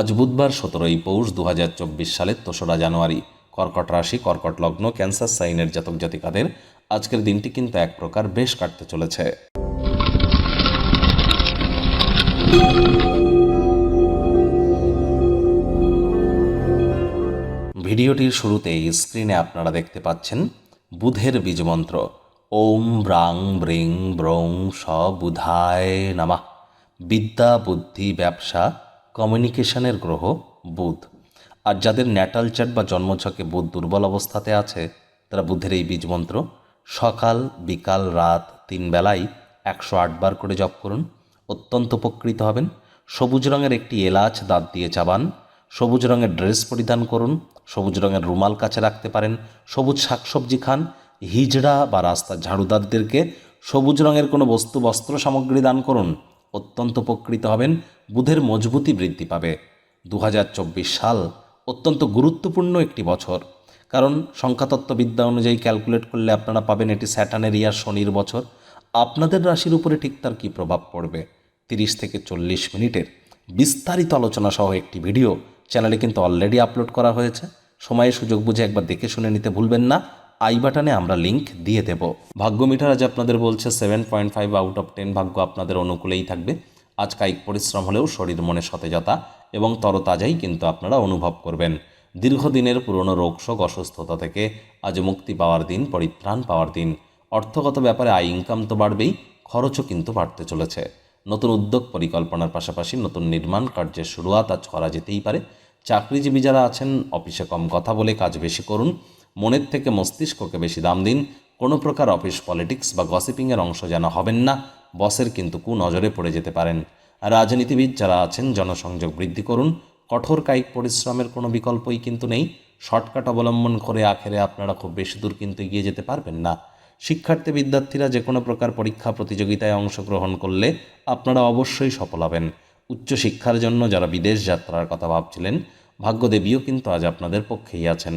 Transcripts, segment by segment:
আজ বুধবার সতেরোই পৌষ দু হাজার চব্বিশ সালের তেসরা জানুয়ারি। কর্কট রাশি, কর্কট লগ্ন, ক্যান্সার সাইনের জাতক জাতিকাদের আজকের দিনটি কিন্তু এক প্রকার বেশ কাটতে চলেছে। ভিডিওটির শুরুতেই স্ক্রিনে আপনারা দেখতে পাচ্ছেন বুধের বীজমন্ত্র। ওম ব্রাং ব্রিং ব্রৌং স বুধায় নামা। বিদ্যা, বুদ্ধি, ব্যবসা কমিউনিকেশনের গ্রহ বুধ। আর যাদের ন্যাটাল চার্ট বা জন্মছকে বুধ দুর্বল অবস্থাতে আছে, তারা বুধের এই বীজমন্ত্র সকাল, বিকাল, রাত, তিন বেলায় একশো আটবার করে জপ করুন। অত্যন্ত উপকৃত হবেন। সবুজ রঙের একটি এলাচ, দাঁত দিয়ে চাবান। সবুজ রঙের ড্রেস পরিধান করুন। সবুজ রঙের রুমাল কাছে রাখতে পারেন। সবুজ শাকসবজি খান। হিজড়া বা রাস্তার ঝাড়ুদারদেরকে সবুজ রঙের কোনো বস্তু, বস্ত্র সামগ্রী দান করুন। অত্যন্ত উপকৃত হবেন, বুধের মজবুতি বৃদ্ধি পাবে। দু হাজার চব্বিশ সাল অত্যন্ত গুরুত্বপূর্ণ একটি বছর। কারণ সংখ্যাতত্ত্ববিদ্যা অনুযায়ী ক্যালকুলেট করলে আপনারা পাবেন এটি স্যাটানের ইয়ার শনির বছর। আপনাদের রাশির উপরে ঠিক তার কী প্রভাব পড়বে? তিরিশ থেকে চল্লিশ মিনিটের বিস্তারিত আলোচনা সহ একটি ভিডিও চ্যানেলে কিন্তু অলরেডি আপলোড করা হয়েছে। সময়ে সুযোগ বুঝে একবার দেখে শুনে নিতে ভুলবেন না। আই বাটনে আমরা লিংক দিয়ে দেব। ভাগ্য মিটার আজ আপনাদের বলছে seven point five out of ten ভাগ্য আপনাদের অনুকূলেই থাকবে। আজ কায়িক পরিশ্রম হলেও শরীর মনে সতেজতা এবং তরতাজাই কিন্তু আপনারা অনুভব করবেন। দীর্ঘদিনের পুরনো রোগশোক অসুস্থতা থেকে আজ মুক্তি পাওয়ার দিন, পরিত্রাণ পাওয়ার দিন। অর্থগত ব্যাপারে আয় ইনকাম তো বাড়বেই, খরচও কিন্তু বাড়তে চলেছে। নতুন উদ্যোগ পরিকল্পনার পাশাপাশি নতুন নির্মাণ কার্যের শুরুয়াত আজ করা যেতেই পারে। চাকরিজীবী যারা আছেন, অফিসে কম কথা বলে কাজ বেশি করুন। মনের থেকে মস্তিষ্ককে বেশি দাম দিন। কোনো প্রকার অফিস পলিটিক্স বা গসিপিংয়ের অংশ যেন হবেন না। বসের কিন্তু কু নজরে পড়ে যেতে পারেন। রাজনীতিবিদ যারা আছেন, জনসংযোগ বৃদ্ধি করুন। কঠোর কায়িক পরিশ্রমের কোনো বিকল্পই কিন্তু নেই। শর্টকাট অবলম্বন করে আখেরে আপনারা খুব বেশি দূর কিন্তু এগিয়ে যেতে পারবেন না। শিক্ষার্থী বিদ্যার্থীরা যে কোনো প্রকার পরীক্ষা প্রতিযোগিতায় অংশগ্রহণ করলে আপনারা অবশ্যই সফল হবেন। উচ্চশিক্ষার জন্য যারা বিদেশ যাত্রার কথা ভাবছিলেন, ভাগ্যদেবীও কিন্তু আজ আপনাদের পক্ষেই আছেন।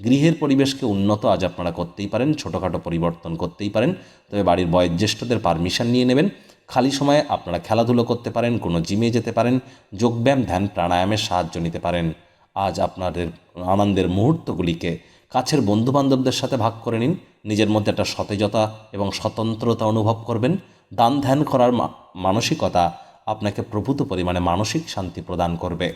গৃহের পরিবেশকে উন্নত আজ আপনারা করতেই পারেন, ছোটোখাটো পরিবর্তন করতেই পারেন। তবে বাড়ির বয়োজ্যেষ্ঠদের পারমিশন নিয়ে নেবেন। খালি সময়ে আপনারা খেলাধুলো করতে পারেন, কোনো জিমে যেতে পারেন, যোগব্যায়াম, ধ্যান, প্রাণায়ামের সাহায্য নিতে পারেন। আজ আপনাদের আনন্দের মুহূর্তগুলিকে কাছের বন্ধুবান্ধবদের সাথে ভাগ করে নিন। নিজের মধ্যে একটা সতেজতা এবং স্বতন্ত্রতা অনুভব করবেন। দান ধ্যান করার মানসিকতা আপনাকে প্রভূত পরিমাণে মানসিক শান্তি প্রদান করবে।